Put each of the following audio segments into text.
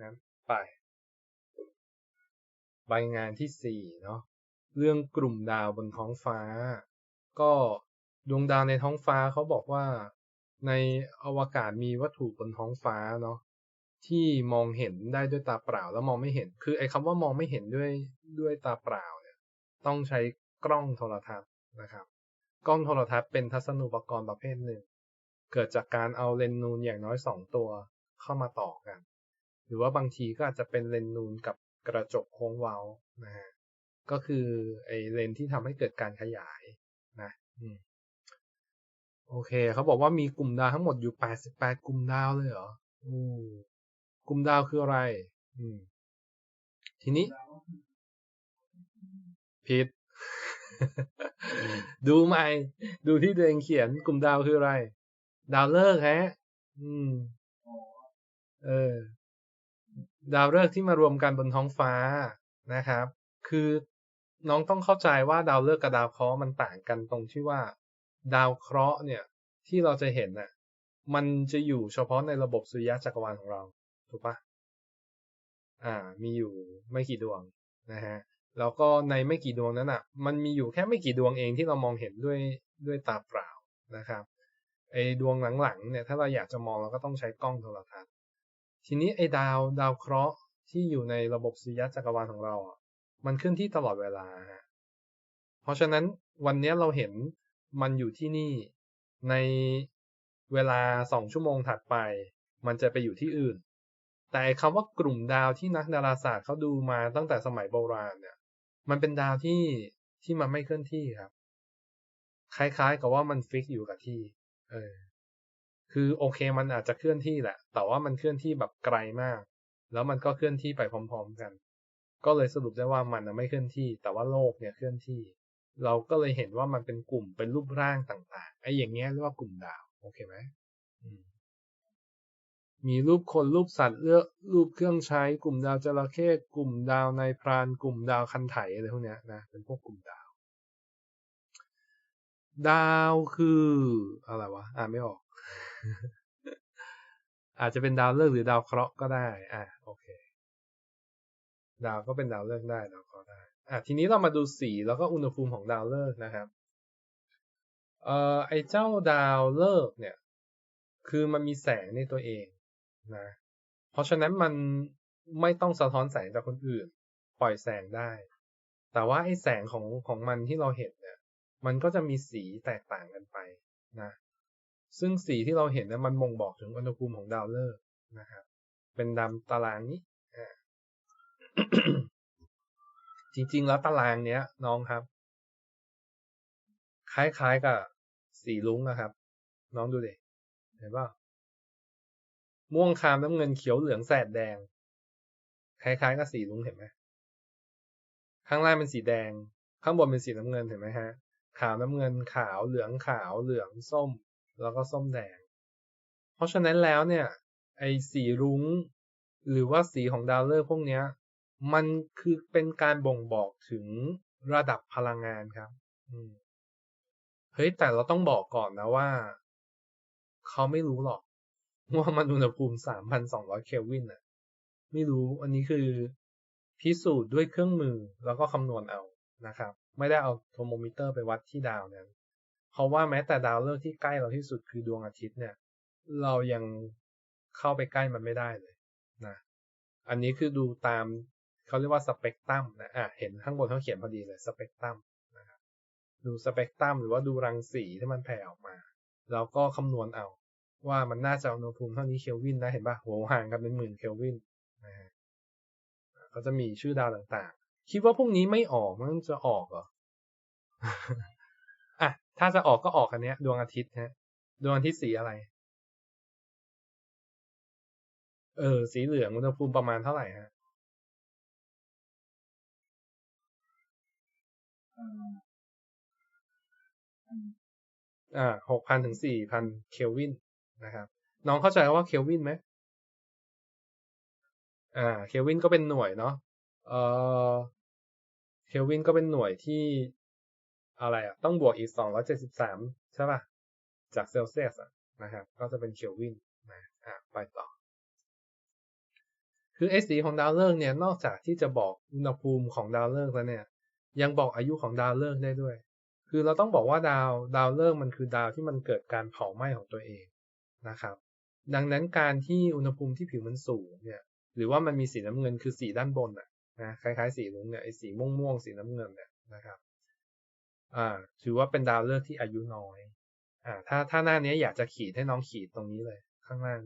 งั้นไป ใบงานที่สี่เนาะเรื่องกลุ่มดาวบนท้องฟ้า ก็ดวงดาวในท้องฟ้าเขาบอกว่าในอวกาศมีวัตถุบนท้องฟ้าเนาะที่มองเห็นได้ด้วยตาเปล่าแล้วมองไม่เห็น คือไอ้คำว่ามองไม่เห็นด้วยด้วยตาเปล่าเนี่ยต้องใช้กล้องโทรทัศน์นะครับ กล้องโทรทัศน์เป็นทัศนูปกรณ์ประเภทหนึ่ง เกิดจากการเอาเลนส์นูนอย่างน้อยสองตัวเข้ามาต่อกัน หรือว่าบางทีก็อาจจะเป็นเลนส์นูนกับกระจกโค้งเว้านะฮะก็คือไอเลนส์ที่ทำให้เกิดการขยายนะอืมโอเคเขาบอกว่ามีกลุ่มดาวทั้งหมดอยู่ 88 กลุ่มดาวเลยเหรออืกลุ่มดาวคืออะไร อืม ทีนี้ผิด ดูใหม่ ดูที่ตัวเองเขียนกลุ่มดาวคืออะไร ดาวฤกษ์ฮะ อืม เออ ดาวฤกษ์ที่มารวมกันบนท้องฟ้านะครับ คือน้องต้องเข้าใจว่าดาวฤกษ์กับดาวเคราะห์มันต่างกันตรงที่ว่า ดาวเคราะห์เนี่ยที่เราจะเห็นน่ะมันจะอยู่เฉพาะในระบบสุริยะจักรวาลของเราถูกปะอ่า มีอยู่ไม่กี่ดวงนะฮะแล้วก็ในไม่กี่ดวงนั้นอะ มันมีอยู่แค่ไม่กี่ดวงเองที่เรามองเห็นด้วยด้วยตาเปล่านะครับไอดวงหลังๆเนี่ยถ้าเราอยากจะมองเราก็ต้องใช้กล้องโทรทัศน์ ทีนี้ไอ้ดาวดาวเคราะห์ที่อยู่ในระบบสุริยะจักรวาลของเราอะมันเคลื่อนที่ตลอดเวลา เพราะฉะนั้นวันนี้เราเห็นมันอยู่ที่นี่ในเวลาสองชั่วโมงถัดไป มันจะไปอยู่ที่อื่น แต่คำว่ากลุ่มดาวที่นักดาราศาสตร์เขาดูมาตั้งแต่สมัยโบราณเนี่ย มันเป็นดาวที่ที่มันไม่เคลื่อนที่ครับ คล้ายๆ กับว่ามันฟิกอยู่กับที่ เออ คือโอเคมันอาจจะเคลื่อนที่แหละ แต่ว่ามันเคลื่อนที่แบบไกลมาก แล้วมันก็เคลื่อนที่ไปพร้อม ๆ กัน ก็เลยสรุปได้ว่ามันไม่เคลื่อนที่ แต่ว่าโลกเนี่ยเคลื่อนที่ เราก็เลยเห็นว่ามันเป็นกลุ่มเป็นรูปร่างต่างๆไอ้อย่างเงี้ยเรียกว่ากลุ่มดาวโอเคไหมมีรูปคนรูปสัตว์เลือกรูปเครื่องใช้ กลุ่มดาวจระเข้กลุ่มดาวในพราน กลุ่มดาวคันไถอะไรพวกเนี้ยนะเป็นพวกกลุ่มดาว ดาวคือ อะไรวะอ่านไม่ออก อาจจะเป็นดาวฤกษ์หรือดาวเคราะห์ก็ได้ อ่าโอเค ดาวก็เป็นดาวฤกษ์ได้ดาวเคราะห์ได้ อะทีนี้เรามาดูสีแล้วก็อุณหภูมิของดาวฤกษ์นะครับ เอ่อไอเจ้าดาวฤกษ์เนี่ย คือมันมีแสงในตัวเองนะ เพราะฉะนั้นมันไม่ต้องสะท้อนแสงจากคนอื่น ปล่อยแสงได้ แต่ว่าไอ้แสงของของมันที่เราเห็นเนี่ย มันก็จะมีสีแตกต่างกันไปนะ ซึ่งสีที่เราเห็นนี่ยมันบ่งบอกถึงอุณหภูมิของดาวฤกษ์นะครับ เป็นดำตารางนี้ จริงๆ แล้วตารางเนี้ย น้องครับ คล้ายๆกับสีลุ้งนะครับ น้องดูดิเห็นป่ะม่วงคามน้ำเงินเขียวเหลืองแสดแดง คล้ายๆกับสีลุ้งเห็นไหมข้างล่างเป็นสีแดง ข้างบนเป็นสีน้ำเงินเห็นไหมฮะ ขาวน้ำเงินขาวเหลืองขาวเหลืองส้ม แล้วก็ส้มแดง เพราะฉะนั้นแล้วเนี่ยไอสีรุ้ง หรือว่าสีของดาวฤกษ์พวกนี้มันคือเป็นการบ่งบอกถึงระดับพลังงานครับเฮ้ยแต่เราต้องบอกก่อนนะว่า เขาไม่รู้หรอก ว่ามันอุณหภูมิ3,200เคลวินอะไม่รู้อันนี้คือพิสูจน์ด้วยเครื่องมือแล้วก็คำนวณเอานะครับ ไม่ได้เอาโทรโมมิเตอร์ไปวัดที่ดาวนั้น เพราะว่าแม้แต่ดาวฤกษ์ที่ใกล้เราที่สุดคือดวงอาทิตย์เนี่ย เรายังเข้าไปใกล้มันไม่ได้เลยนะอันนี้คือดูตามเขาเรียกว่าสเปกตรัมนะอะเห็นข้างบนเขาเขียนพอดีเลยสเปกตรัมนะครับดูสเปกตรัมหรือว่าดูรังสีที่มันแผ่ออกมาแล้วก็คำนวณเอาว่ามันน่าจะอุณหภูมิเท่านี้เคลวินนะเห็นปะโหห่างกันเป็นหมื่นเคลวินนะฮะก็จะมีชื่อดาวต่างๆ คิดว่าพวกนี้ไม่ออกมันจะออกเหรอ ถ้าจะออกก็ออกอันเนี้ย ดวงอาทิตย์ฮะดวงอาทิตย์สีอะไร เออ สีเหลืองอุณหภูมิประมาณเท่าไหร่ฮะอ่าหกพันถึงสี่พันเคลวินนะครับ น้องเข้าใจว่าเคลวินไหมอ่า เคลวินก็เป็นหน่วยเนาะ เออเคลวินก็เป็นหน่วยที่ อะไรอะ ต้องบวกอีกสองร้อยเจ็ดสิบสามใช่ป่ะ จากเซลเซียสนะครับ ก็จะเป็นเคลวินนะอ่าไปต่อ คือไอซีของดาวฤกษ์เนี่ย นอกจากที่จะบอกอุณหภูมิของดาวฤกษ์แล้วเนี่ย ยังบอกอายุของดาวฤกษ์ได้ด้วย คือเราต้องบอกว่าดาวดาวฤกษ์มันคือดาวที่มันเกิดการเผาไหม้ของตัวเองนะครับ ดังนั้นการที่อุณหภูมิที่ผิวมันสูงเนี่ย หรือว่ามันมีสีน้ำเงินคือสีด้านบนอะนะคล้ายๆสีลุงเนี่ยไอ้สีม่วงม่วงสีน้ำเงินเนี่ยนะครับ อ่าถือว่าเป็นดาวฤกษ์ที่อายุน้อย อ่า ถ้าถ้าหน้านี้อยากจะขีดให้น้องขีดตรงนี้เลย ข้างล่าง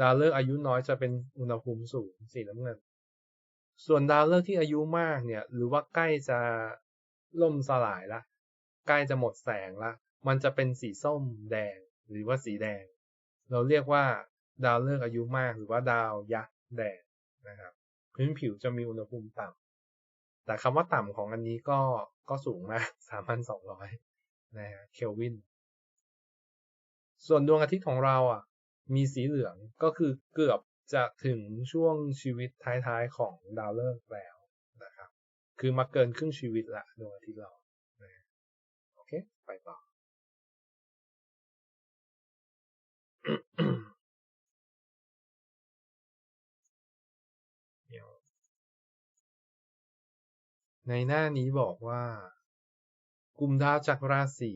ดาวฤกษ์อายุน้อยจะเป็นอุณหภูมิสูงสีน้ำเงิน ส่วนดาวฤกษ์ที่อายุมากเนี่ย หรือว่าใกล้จะล่มสลายละใกล้จะหมดแสงละมันจะเป็นสีส้มแดง หรือว่าสีแดง เราเรียกว่าดาวฤกษ์อายุมากหรือว่าดาวยักษ์แดงนะครับ พื้นผิวจะมีอุณหภูมิต่ำ แต่คำว่าต่ำของอันนี้ก็ก็สูงมาก 3,200 นะฮะเคลวิน ส่วนดวงอาทิตย์ของเราอะ มีสีเหลืองก็คือเกือบจะถึงช่วงชีวิตท้ายๆของดาวฤกษ์แล้วนะครับ คือมาเกินครึ่งชีวิตละดวงอาทิตย์เรานะโอเค ไปต่อ ในหน้านี้บอกว่า กลุ่มดาวจากราศี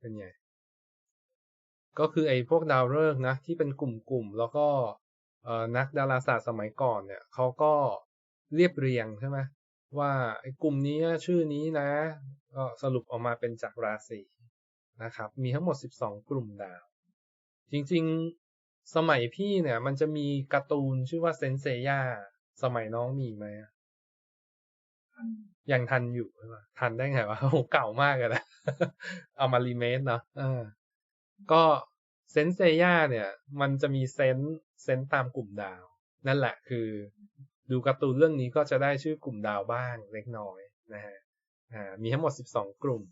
เป็นไง ก็คือไอ้พวกดาวฤกษ์นะ ที่เป็นกลุ่มๆแล้วก็นักดาราศาสตร์สมัยก่อนเนี่ยเขาก็เรียบเรียงใช่ไหมว่าไอ้กลุ่มนี้ชื่อนี้นะ ก็สรุปออกมาเป็นจากราศีนะครับ มีทั้งหมด 12 กลุ่มดาว จริงๆสมัยพี่เนี่ย มันจะมีการ์ตูนชื่อว่าเซนเซย่าสมัยน้องมีไหม ยังทันอยู่ใช่ไหมทันได้ไงวะโอ้เก่ามากเลยนะเอามารีเมคเนาะก็เซนเซย่าเนี่ย มันจะมีเซนเซนตามกลุ่มดาว นั่นแหละคือ ดูการ์ตูนเรื่องนี้ก็จะได้ชื่อกลุ่มดาวบ้างเล็กน้อยนะฮะอ่ามีทั้งหมด 12 กลุ่ม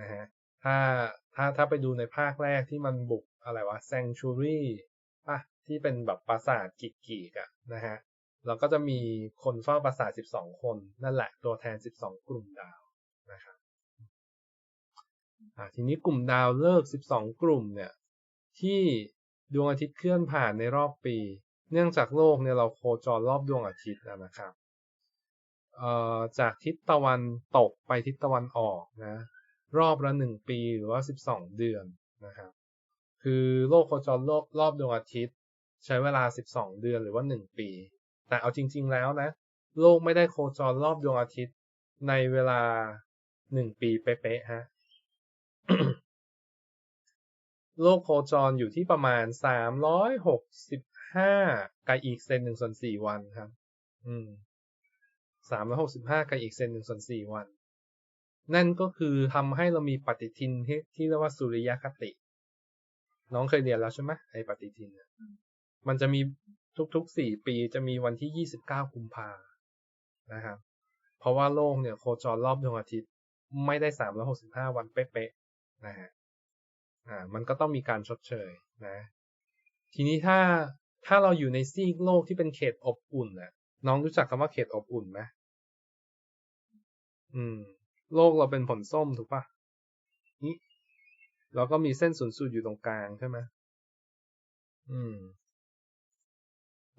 นะฮะถ้าถ้าถ้าไปดูในภาคแรกที่มันบุกอะไรวะแซงชูรี่ป่ะที่เป็นแบบปราสาทกิกกีกอะนะฮะ เราก็จะมีคนเฝ้าปราสาท 12 คน นั่นแหละตัวแทน 12 กลุ่มดาวนะครับทีนี้กลุ่มดาวเลิก 12 กลุ่มเนี่ยที่ดวงอาทิตย์เคลื่อนผ่านในรอบปี เนื่องจากโลกเนี่ยเราโคจรรอบดวงอาทิตย์นะครับจากทิศตะวันตกไปทิศตะวันออกนะรอบละหนึ่งปีหรือว่า 12 เดือนนะครับคือโลกโคจรรอบรอบดวงอาทิตย์ ใช้เวลา 12 เดือนหรือว่า 1 ปี แต่เอาจริง ๆ แล้วนะ โลกไม่ได้โคจรรอบดวงอาทิตย์ในเวลาหนึ่งปีเป๊ะๆฮะ โลกโคจรอยู่ที่ประมาณสามร้อยหกสิบห้ากับอีกเซนหนึ่งส่วนสี่วันครับ อืมสามร้อยหกสิบห้ากับอีกเซนหนึ่งส่วนสี่วัน นั่นก็คือทำให้เรามีปฏิทินที่ที่เรียกว่าสุริยคติ น้องเคยเรียนแล้วใช่ไหมไอ้ปฏิทินมันจะมี ทุกๆสี่ปีจะมีวันที่ยี่สิบเก้ากุมภานะครับ เพราะว่าโลกเนี่ยโคจรรอบดวงอาทิตย์ไม่ได้สามร้อยหกสิบห้าวันเป๊ะๆนะฮะอ่า มันก็ต้องมีการชดเชยนะ ทีนี้ถ้าถ้าเราอยู่ในซีกโลกที่เป็นเขตอบอุ่นน่ะ น้องรู้จักคำว่าเขตอบอุ่นไหมอืม โลกเราเป็นผลส้มถูกปะนี่แล้วก็มีเส้นศูนย์สูตรอยู่ตรงกลางใช่ไหมอืม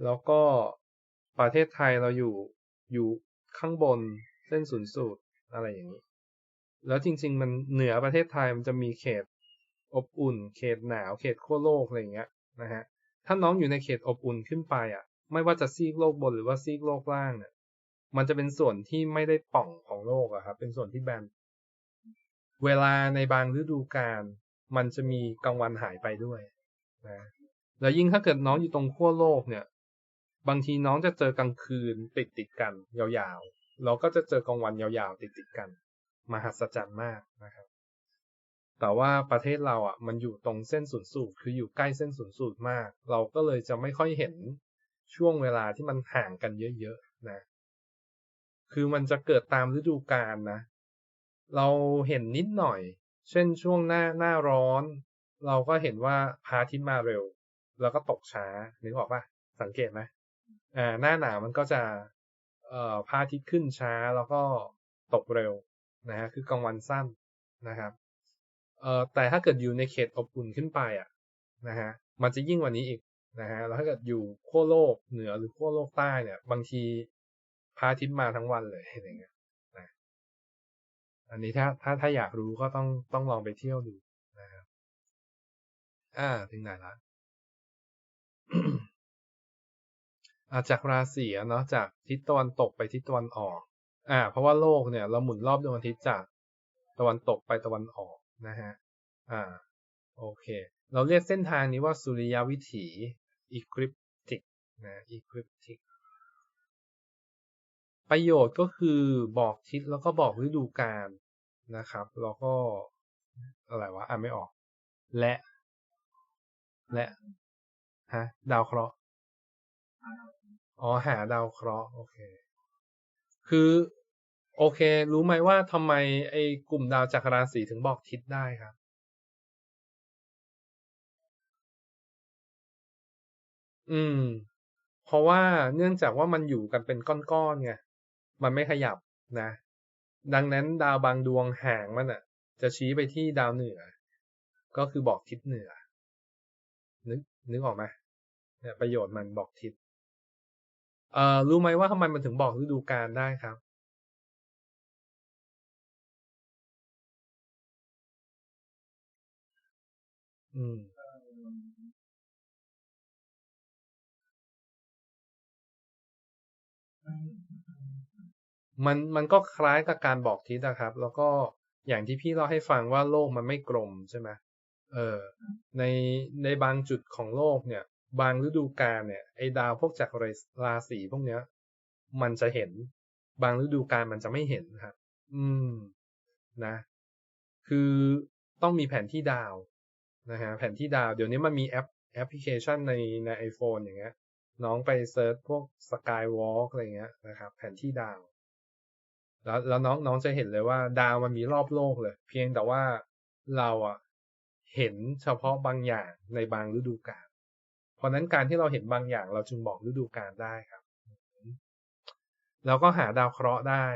แล้วก็ประเทศไทยเราอยู่อยู่ข้างบนเส้นศูนย์สูตรอะไรอย่างนี้ แล้วจริง ๆ มันเหนือประเทศไทยมันจะมีเขตอบอุ่น เขตหนาว เขตขั้วโลกอะไรอย่างเงี้ยนะฮะ ถ้าน้องอยู่ในเขตอบอุ่นขึ้นไปอะ ไม่ว่าจะซีกโลกบนหรือว่าซีกโลกล่างเนี่ย มันจะเป็นส่วนที่ไม่ได้ป่องของโลกอะครับ เป็นส่วนที่แบน เวลาในบางฤดูกาลมันจะมีกลางวันหายไปด้วยนะ แล้วยิ่งถ้าเกิดน้องอยู่ตรงขั้วโลกเนี่ย บางทีน้องจะเจอกลางคืนติดติดกัน ยาวๆ เราก็จะเจอกลางวันยาวๆ ติดติดกัน มหัศจรรย์มากนะครับ แต่ว่าประเทศเราอะ มันอยู่ตรงเส้นศูนย์สูตรคืออยู่ใกล้เส้นศูนย์สูตรมาก เราก็เลยจะไม่ค่อยเห็นช่วงเวลาที่มันห่างกันเยอะๆนะ คือมันจะเกิดตามฤดูกาลนะ เราเห็นนิดหน่อย เช่นช่วงหน้าหน้าร้อน เราก็เห็นว่าพาทิตย์มาเร็ว แล้วก็ตกช้านึกออกปะสังเกตไหม อ่าหน้าหนาวมันก็จะเอ่อพระอาทิตย์ขึ้นช้าแล้วก็ตกเร็วนะฮะคือกลางวันสั้นนะครับเอ่อแต่ถ้าเกิดอยู่ในเขตอบอุ่นขึ้นไปอะนะฮะมันจะยิ่งกว่านี้อีกนะฮะแล้วถ้าเกิดอยู่ขั้วโลกเหนือหรือขั้วโลกใต้เนี่ย บางทีพระอาทิตย์มาทั้งวันเลยอะไรเงี้ยนะอันนี้ถ้าถ้าถ้าอยากรู้ก็ต้องต้องลองไปเที่ยวดูนะครับอ่าถึงไหนละ อาจากราศีเนาะจากทิศตะวันตกไปทิศตะวันออก อ่า เพราะว่าโลกเนี่ย เราหมุนรอบดวงอาทิตย์จากตะวันตกไปตะวันออกนะฮะ อ่า โอเค เราเรียกเส้นทางนี้ว่าสุริยวิถี ecliptic นะ ecliptic ประโยชน์ก็คือบอกทิศแล้วก็บอกฤดูกาลนะครับ แล้วก็อะไรวะอ่านไม่ออก และ และ ฮะ ดาวเคราะห์ อ๋อหาดาวเคราะห์โอเค คือโอเค รู้ไหมว่าทำไมไอ้กลุ่มดาวจักรราศีถึงบอกทิศได้ครับ อืม เพราะว่าเนื่องจากว่ามันอยู่กันเป็นก้อนๆไงมันไม่ขยับนะ ดังนั้นดาวบางดวงห่างมันอะ จะชี้ไปที่ดาวเหนือ ก็คือบอกทิศเหนือ นึกนึกออกไหมเนี่ยประโยชน์มันบอกทิศ เอ่อรู้ไหมว่าทำไมมันถึงบอกฤดูกาลได้ครับ อืม มันมันก็คล้ายกับการบอกทิศนะครับ แล้วก็อย่างที่พี่เล่าให้ฟังว่าโลกมันไม่กลมใช่ไหมเออในในบางจุดของโลกเนี่ย บางฤดูกาลเนี่ยไอ้ดาวพวกจากราศีพวกเนี้ย มันจะเห็น บางฤดูกาลมันจะไม่เห็นครับ อืมนะ คือต้องมีแผนที่ดาวนะฮะแผนที่ดาวเดี๋ยวนี้มันมีแอปแอปพลิเคชันในใน iPhone อย่างเงี้ย น้องไปเซิร์ชพวกสกายวอล์กอะไรเงี้ยนะครับ แผนที่ดาว แล้วแล้วน้องน้องจะเห็นเลยว่าดาวมันมีรอบโลกเลย เพียงแต่ว่าเราอะเห็นเฉพาะบางอย่างในบางฤดูกาล เพราะนั้นการที่เราเห็นบางอย่างเราจึงบอกฤดูกาลได้ครับ แล้วก็หาดาวเคราะห์ได้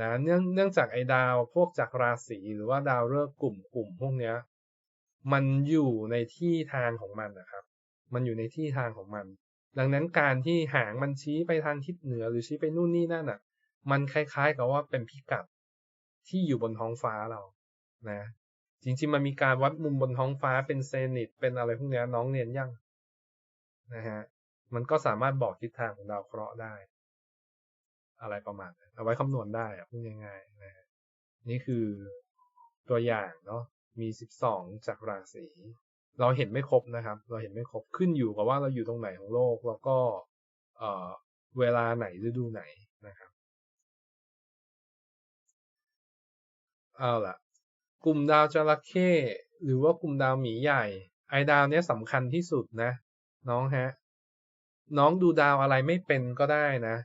นะเนื่องเนื่องจากไอ้ดาวพวกจากราศีหรือว่าดาวฤกษ์กลุ่มกลุ่มพวกเนี้ย มันอยู่ในที่ทางของมันนะครับ มันอยู่ในที่ทางของมัน ดังนั้นการที่หางมันชี้ไปทางทิศเหนือหรือชี้ไปนู่นนี่นั่นอะ มันคล้ายๆกับว่าเป็นพิกัดที่อยู่บนท้องฟ้าเรา นะ จริงๆมันมีการวัดมุมบนท้องฟ้าเป็นเซนิตเป็นอะไรพวกนี้น้องเรียนยัง นะฮะมันก็สามารถบอกทิศทางของดาวเคราะห์ได้ อะไรประมาณนั้นเอาไว้คำนวณได้อะพูดง่ายๆนะฮะนี่คือตัวอย่างเนาะมีสิบสองจากราศีเราเห็นไม่ครบนะครับ เราเห็นไม่ครบขึ้นอยู่กับว่าเราอยู่ตรงไหนของโลก แล้วก็เอ่อเวลาไหนฤดูไหนนะครับเอาล่ะ กลุ่มดาวจระเข้หรือว่ากลุ่มดาวหมีใหญ่ ไอดาวเนี้ยสำคัญที่สุดนะ น้องฮะ น้องดูดาวอะไรไม่เป็นก็ได้นะ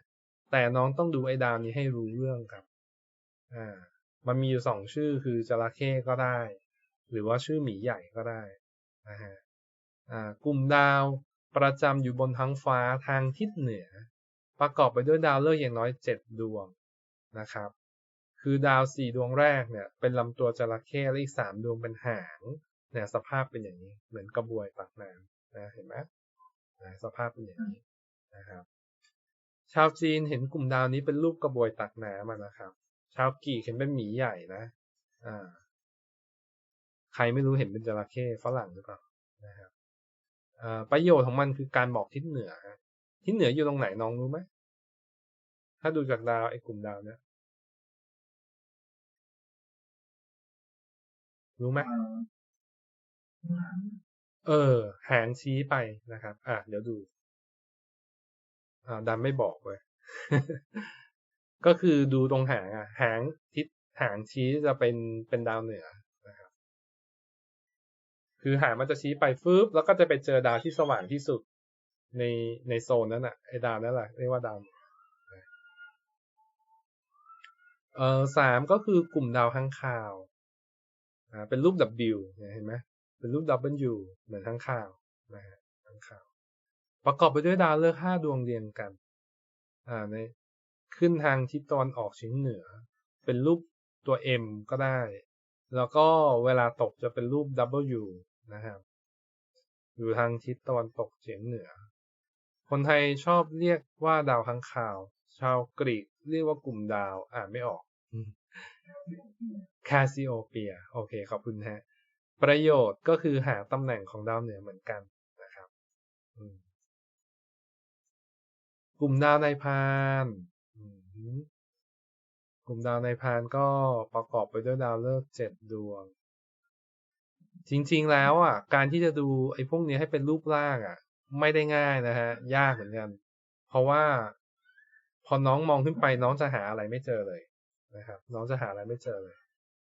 แต่น้องต้องดูไอ้ดาวนี้ให้รู้เรื่องครับ อ่า มันมีอยู่สองชื่อคือจระเข้ก็ได้ หรือว่าชื่อหมีใหญ่ก็ได้นะฮะอ่ากลุ่มดาวประจำอยู่บนท้องฟ้าทางทิศเหนือ ประกอบไปด้วยดาวฤกษ์อย่างน้อยเจ็ดดวงนะครับ คือดาวสี่ดวงแรกเนี่ย เป็นลำตัวจระเข้และอีกสามดวงเป็นหางเนี่ยสภาพเป็นอย่างนี้เหมือนกระบวยตักน้ำนะเห็นไหม นะสภาพเป็นอย่างนี้นะครับ ชาวจีนเห็นกลุ่มดาวนี้เป็นรูปกระบวยตักน้ำนะครับ ชาวกีเห็นเป็นหมีใหญ่นะอ่า ใครไม่รู้เห็นเป็นจระเข้ฝรั่งหรือเปล่านะครับประโยชน์ของมันคือการบอกทิศเหนือทิศเหนืออยู่ตรงไหนน้องรู้ไหมถ้าดูจากดาวไอ้กลุ่มดาวเนี้ยรู้ไหม เออ หางชี้ไปนะครับ อะ เดี๋ยวดูอ่าดำไม่บอกเลย ก็คือดูตรงหางอะ หางทิศหางชี้จะเป็นเป็นดาวเหนือนะครับ คือหางมันจะชี้ไปฟึบแล้วก็จะไปเจอดาวที่สว่างที่สุดในในโซนนั้นอะไอ้ดาวนั่นแหละเรียกว่าดาวเออสามก็คือกลุ่มดาวข้างคาวอ่าเป็นรูป W เห็นไหม เป็นรูป W เหมือนข้างข่าวนะฮะข้างข่าว ประกอบไปด้วยดาวฤกษ์ห้าดวงเรียงกัน อ่าในขึ้นทางทิศตะวันออกเฉียงเหนือ เป็นรูปตัว M ก็ได้ แล้วก็เวลาตกจะเป็นรูป W นะครับอยู่ทางทิศตะวันตกเฉียงเหนือ คนไทยชอบเรียกว่าดาวค้างคาว ชาวกรีกเรียกว่ากลุ่มดาว อ่านไม่ออก คาซิโอเปีย โอเค ขอบคุณฮะ ประโยชน์ก็คือหาตำแหน่งของดาวเหนือเหมือนกันนะครับกลุ่มดาวในพานกลุ่มดาวในพานก็ประกอบไปด้วยดาวฤกษ์เจ็ดดวง จริงๆแล้วอะ การที่จะดูไอ้พวกนี้ให้เป็นรูปร่างอะ ไม่ได้ง่ายนะฮะ ยากเหมือนกัน เพราะว่า พอน้องมองขึ้นไปน้องจะหาอะไรไม่เจอเลยนะครับ น้องจะหาอะไรไม่เจอเลย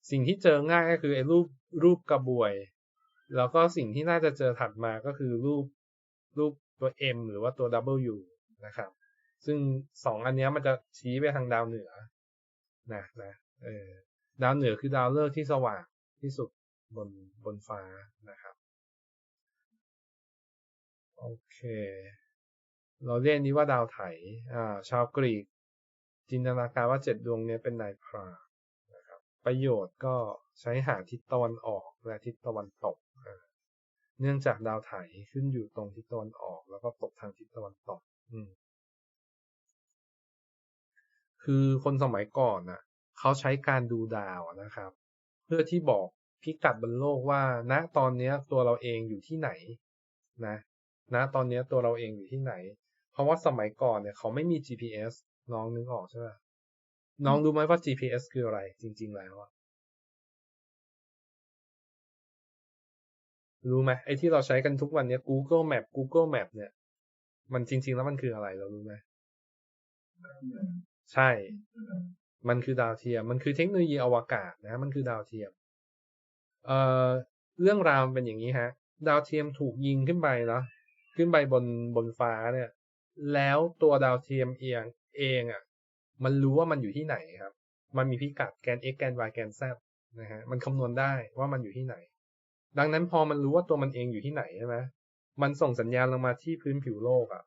สิ่งที่เจอง่ายก็คือไอ้รูปรูปกระบวย แล้วก็สิ่งที่น่าจะเจอถัดมาก็คือรูปรูปตัว M หรือว่าตัว W นะครับ ซึ่งสองอันนี้มันจะชี้ไปทางดาวเหนือนะนะเออดาวเหนือคือดาวฤกษ์ที่สว่างที่สุดบนบนฟ้านะครับโอเค เราเรียกนี้ว่าดาวไถอ่าชาวกรีก จินตนาการว่าเจ็ดดวงนี้เป็นนายพราน ประโยชน์ก็ใช้หาทิศตะวันออกและทิศตะวันตก เนื่องจากดาวไถขึ้นอยู่ตรงทิศตะวันออก แล้วก็ตกทางทิศตะวันตก อืมคือคนสมัยก่อนน่ะ เขาใช้การดูดาวนะครับ เพื่อที่บอกพิกัดบนโลกว่า ณตอนนี้ตัวเราเองอยู่ที่ไหน นะ ณตอนนี้ตัวเราเองอยู่ที่ไหน เพราะว่าสมัยก่อนเนี่ยเขาไม่มี GPS น้องนึกออกใช่ไหม น้องรู้ไหมว่า GPS คืออะไร จริง ๆ แล้วอะรู้ไหมไอ้ที่เราใช้กันทุกวันนี้ Google Map Google Map เนี่ย มันจริง ๆ แล้วมันคืออะไรเรารู้ไหมใช่ มันคือดาวเทียม มันคือเทคโนโลยีอวกาศนะ มันคือดาวเทียม เอ่อ เรื่องราวเป็นอย่างนี้ฮะ ดาวเทียมถูกยิงขึ้นไปเนาะขึ้นไปบนบนฟ้าเนี่ย แล้วตัวดาวเทียมเองเองอะ มันรู้ว่ามันอยู่ที่ไหนครับ มันมีพิกัดแกน x แกน y แกน z นะฮะ มันคำนวณได้ว่ามันอยู่ที่ไหน ดังนั้นพอมันรู้ว่าตัวมันเองอยู่ที่ไหนใช่ไหมมันส่งสัญญาณลงมาที่พื้นผิวโลกอะ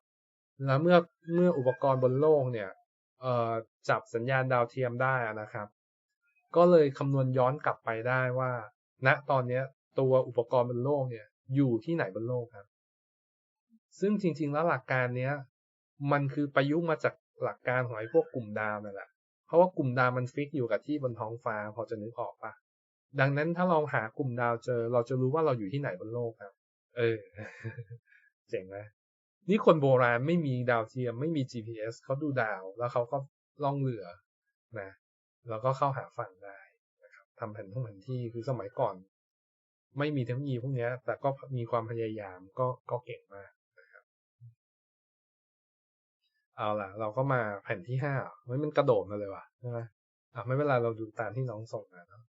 แล้วเมื่อเมื่ออุปกรณ์บนโลกเนี่ย เอ่อ จับสัญญาณดาวเทียมได้นะครับ ก็เลยคำนวณย้อนกลับไปได้ว่าณตอนนี้ตัวอุปกรณ์บนโลกเนี่ย อยู่ที่ไหนบนโลกครับ ซึ่งจริง ๆ แล้วหลักการเนี้ย มันคือประยุกต์มาจาก หลักการของไอ้พวกกลุ่มดาวนั่นแหละเพราะว่ากลุ่มดาวมันฟิกอยู่กับที่บนท้องฟ้าพอจะนึกออกปะดังนั้นถ้าเราหากลุ่มดาวเจอ เราจะรู้ว่าเราอยู่ที่ไหนบนโลกครับ เออ เจ๋งไหมนี่คนโบราณไม่มีดาวเทียมไม่มี GPS เขาดูดาวแล้วเขาก็ล่องเรือนะแล้วก็เข้าหาฝั่งได้นะครับทำแผนท่องแผนที่คือสมัยก่อน ไม่มีเทคโนโลยีพวกนี้แต่ก็มีความพยายามก็ก็เก่งมาก เอาล่ะ เราก็มาแผ่นที่ห้าไม่มันกระโดดมาเลยว่ะใช่ไหมอะไม่เป็นไรเราดูตามที่น้องส่งมาเนาะ